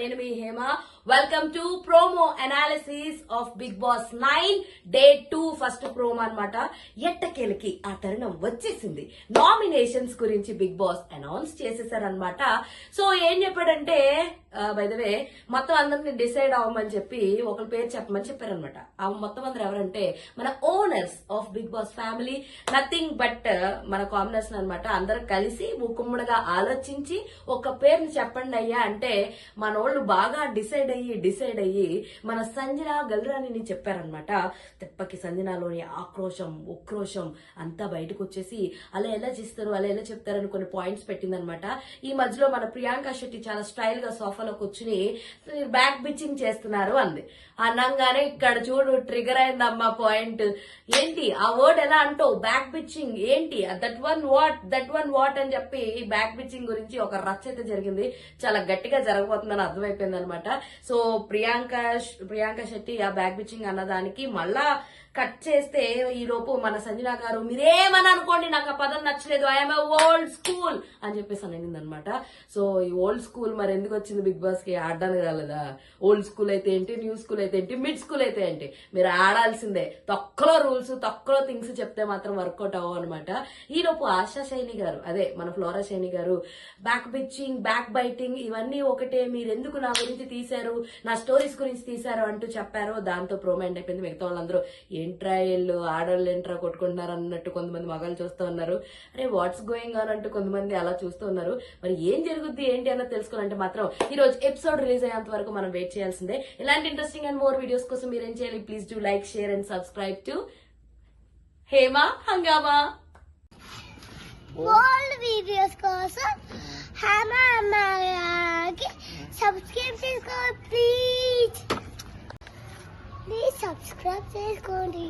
నేను మీ Hema. Welcome to promo analysis of Bigg Boss nine day two first promo అన్నమాట. ఎట్టకేలకి ఆ తరుణం వచ్చేసింది. నామినేషన్స్ గురించి బిగ్ బాస్ అనౌన్స్ చేసేసారనమాట సో ఏం చెప్పాడంటే బై ద వే మొత్తం అందరిని డిసైడ్ అవ్వమని చెప్పి ఒకరి పేరు చెప్పమని చెప్పారనమాట ఆ మొత్తం అందరు ఎవరంటే మన owners of Bigg Boss family nothing but మన కాంబినేషన్ అన్నమాట. అందరు కలిసి ముక్కుమ్మడిగా ఆలోచించి ఒక పేరుని చెప్పండి అయ్యా. అంటే మన వాళ్ళు బాగా డిసైడ్ అయ్యి డిసైడ్ అయ్యి మన సంజన గల్రాని చెప్పారనమాట తెప్పకి సంజనాలోని ఆక్రోశం ఉక్రోషం అంతా బయటకు వచ్చేసి అలా ఎలా చేస్తారు అలా ఎలా చెప్తారని కొన్ని పాయింట్స్ పెట్టిందనమాట ఈ మధ్యలో మన ప్రియాంక శెట్టి చాలా స్టైల్గా సోఫాలో కూర్చుని బ్యాక్ బిచ్చింగ్ చేస్తున్నారు అంది. అనంగానే ఇక్కడ చూడు ట్రిగర్ అయిందమ్మా పాయింట్. ఏంటి? ఆ వర్డ్ ఎలా అంటావు? Back bitching. ఏంటి? That one what that one what అని చెప్పి ఈ బ్యాక్ బిచ్చింగ్ గురించి ఒక రచ్చ అయితే జరిగింది. చాలా గట్టిగా జరగబోతుందని అర్థమైపోయింది అనమాట సో ప్రియాంక ప్రియాంక శెట్టి ఆ బ్యాక్ బిచ్చింగ్ అన్నదానికి మళ్ళా కట్ చేస్తే ఈ లోపు మన సంజన గారు మీరేమని అనుకోండి నాకు ఆ పదం నచ్చలేదు. ఐఎమ్ ఓల్డ్ స్కూల్ అని చెప్పేసి అనింది అనమాట సో ఈ ఓల్డ్ స్కూల్ మరి ఎందుకు వచ్చింది బిగ్ బాస్కి? ఆడడానికి రాలేదా? ఓల్డ్ స్కూల్ అయితే ఏంటి? న్యూ స్కూల్ అయితే ఏంటి? మిడ్ స్కూల్ అయితే ఏంటి? మీరు ఆడాల్సిందే. తక్కువలో రూల్స్ తక్కువ థింగ్స్ చెప్తే మాత్రం వర్కౌట్ అవ్వవు అనమాట ఈ లోపు ఆశా శైని గారు అదే మన ఫ్లోరా శైని గారు బ్యాక్ బిచ్చింగ్ బ్యాక్ బైటింగ్ ఇవన్నీ ఒకటే. మీరు ఎందుకు నా గురించి తీశారు? నా స్టోరీస్ గురించి తీశారు అంటూ చెప్పారు. దాంతో ప్రోమైండ్ అయిపోయింది మిగతా వాళ్ళందరూ. ఏంట్రా వీళ్ళు? ఆడవాళ్ళు ఏంట్రా కొట్టుకుంటున్నారు అన్నట్టు కొంతమంది మగాళ్ళు చూస్తూ ఉన్నారు. అరే వాట్స్ గోయింగ్ ఆన్ అంటూ కొంతమంది అలా చూస్తూ ఉన్నారు. మరి ఏం జరుగుద్ది ఏంటి అన్నది తెలుసుకోవాలంటే మాత్రం ఈ రోజు ఎపిసోడ్ రిలీజ్ అయ్యేంత వరకు మనం వెయిట్ చేయాల్సిందే. ఇలాంటి ఇంట్రెస్టింగ్ అండ్ మోర్ వీడియోస్ కోసం మీరు ఏం చేయాలి? Please do like share and subscribe to Hema Hungama. Old videos కోసం హమా అమ్మాకి సబ్స్క్రైబ్ చేసుకోండి ప్లీజ్ ప్లీజ్ సబ్స్క్రైబ్ చేసుకోండి